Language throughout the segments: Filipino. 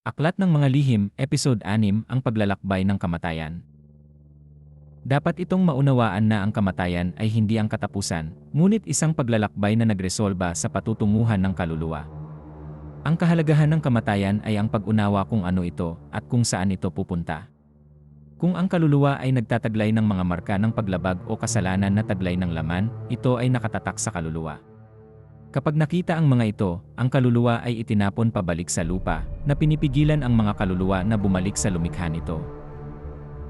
Aklat ng mga lihim, Episode 6, Ang paglalakbay ng kamatayan. Dapat itong maunawaan na ang kamatayan ay hindi ang katapusan, ngunit isang paglalakbay na nagresolba sa patutunguhan ng kaluluwa. Ang kahalagahan ng kamatayan ay ang pag-unawa kung ano ito at kung saan ito pupunta. Kung ang kaluluwa ay nagtataglay ng mga marka ng paglabag o kasalanan na taglay ng laman, ito ay nakatatak sa kaluluwa. Kapag nakita ang mga ito, ang kaluluwa ay itinapon pabalik sa lupa, na pinipigilan ang mga kaluluwa na bumalik sa lumikha nito.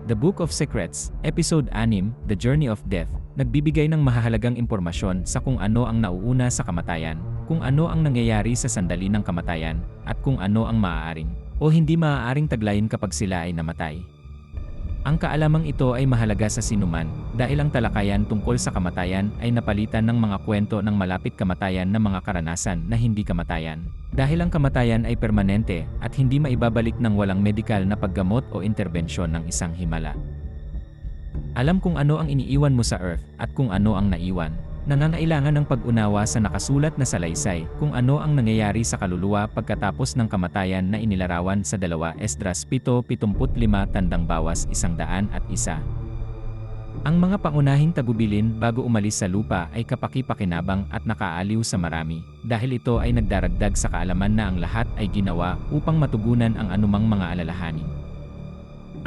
The Book of Secrets, Episode 6, The Journey of Death, nagbibigay ng mahahalagang impormasyon sa kung ano ang nauuna sa kamatayan, kung ano ang nangyayari sa sandali ng kamatayan, at kung ano ang maaaring o hindi maaaring taglayin kapag sila ay namatay. Ang kaalamang ito ay mahalaga sa sinuman dahil ang talakayan tungkol sa kamatayan ay napalitan ng mga kwento ng malapit kamatayan na mga karanasan na hindi kamatayan. Dahil ang kamatayan ay permanente at hindi maibabalik ng walang medikal na paggamot o interbensyon ng isang himala. Alam kung ano ang iniiwan mo sa Earth at kung ano ang naiwan. Nangangailangan ng pag-unawa sa nakasulat na salaysay kung ano ang nangyayari sa kaluluwa pagkatapos ng kamatayan na inilarawan sa 2 Esdras 7.75 tandang bawas isang daan at isa. Ang mga pangunahing tagubilin bago umalis sa lupa ay kapaki-pakinabang at nakaaliw sa marami, dahil ito ay nagdaragdag sa kaalaman na ang lahat ay ginawa upang matugunan ang anumang mga alalahanin.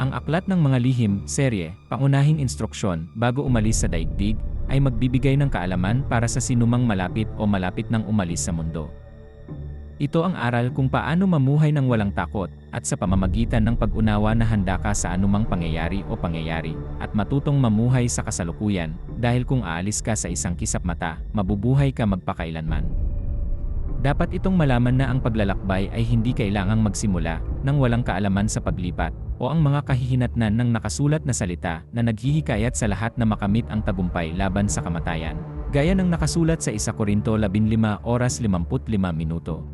Ang aklat ng mga lihim, serye, pangunahing instruksyon bago umalis sa daigdig, ay magbibigay ng kaalaman para sa sinumang malapit o malapit ng umalis sa mundo. Ito ang aral kung paano mamuhay ng walang takot at sa pamamagitan ng pag-unawa na handa ka sa anumang pangyayari o pangyayari at matutong mamuhay sa kasalukuyan dahil kung aalis ka sa isang kisap mata, mabubuhay ka magpakailanman. Dapat itong malaman na ang paglalakbay ay hindi kailangang magsimula nang walang kaalaman sa paglipat o ang mga kahihinatnan ng nakasulat na salita na naghihikayat sa lahat na makamit ang tagumpay laban sa kamatayan. Gaya ng nakasulat sa 1 Korinto 15 oras 55 minuto.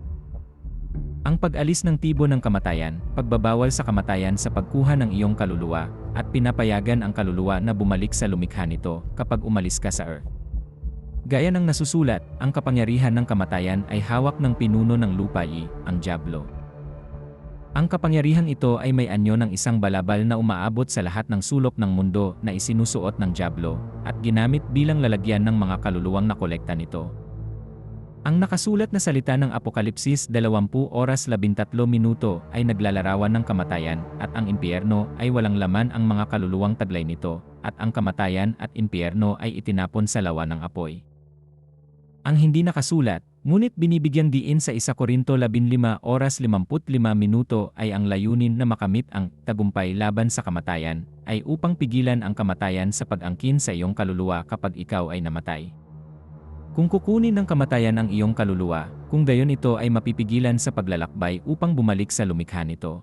Ang pag-alis ng tibo ng kamatayan, pagbabawal sa kamatayan sa pagkuha ng iyong kaluluwa, at pinapayagan ang kaluluwa na bumalik sa lumikha nito kapag umalis ka sa Earth. Gaya ng nasusulat, ang kapangyarihan ng kamatayan ay hawak ng pinuno ng lupayi, ang Diablo. Ang kapangyarihang ito ay may anyo ng isang balabal na umaabot sa lahat ng sulok ng mundo na isinusuot ng Diablo at ginamit bilang lalagyan ng mga kaluluwang nakolekta nito. Ang nakasulat na salita ng Apokalipsis 20 oras 13 minuto ay naglalarawan ng kamatayan at ang impyerno ay walang laman ang mga kaluluwang taglay nito at ang kamatayan at impyerno ay itinapon sa lawa ng apoy. Ang hindi nakasulat, ngunit binibigyang diin sa 1 Korinto 15 oras 55 minuto ay ang layunin na makamit ang tagumpay laban sa kamatayan ay upang pigilan ang kamatayan sa pag-angkin sa iyong kaluluwa kapag ikaw ay namatay. Kung kukunin ng kamatayan ang iyong kaluluwa, kung gayon ito ay mapipigilan sa paglalakbay upang bumalik sa lumikha nito.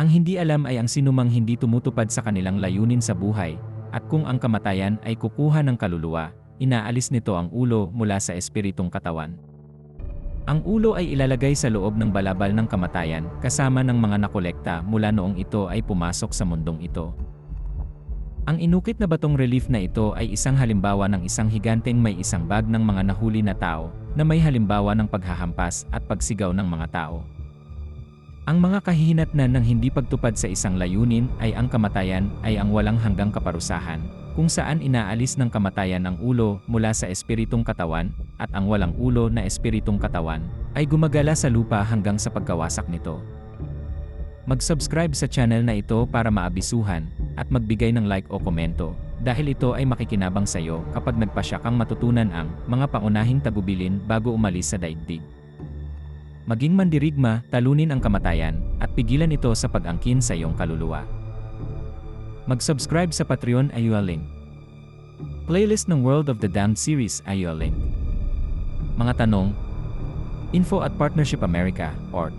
Ang hindi alam ay ang sinumang hindi tumutupad sa kanilang layunin sa buhay, at kung ang kamatayan ay kukuha ng kaluluwa, inaalis nito ang ulo mula sa espiritong katawan. Ang ulo ay ilalagay sa loob ng balabal ng kamatayan kasama ng mga nakolekta mula noong ito ay pumasok sa mundong ito. Ang inukit na batong relief na ito ay isang halimbawa ng isang higanteng may isang bag ng mga nahuli na tao na may halimbawa ng paghahampas at pagsigaw ng mga tao. Ang mga kahihinatnan ng hindi pagtupad sa isang layunin ay ang kamatayan ay ang walang hanggang kaparusahan, kung saan inaalis ng kamatayan ang ulo mula sa espiritong katawan at ang walang ulo na espiritong katawan ay gumagala sa lupa hanggang sa pagkawasak nito. Mag-subscribe sa channel na ito para maabisuhan at magbigay ng like o komento dahil ito ay makikinabang sa iyo kapag nagpasya kang matutunan ang mga paunahing tagubilin bago umalis sa daigdig. Maging mandirigma, talunin ang kamatayan, at pigilan ito sa pag-angkin sa iyong kaluluwa. Mag-subscribe sa Patreon ayual link. Playlist ng World of the Damned series ayual link. Mga tanong, info at Partnership America, org.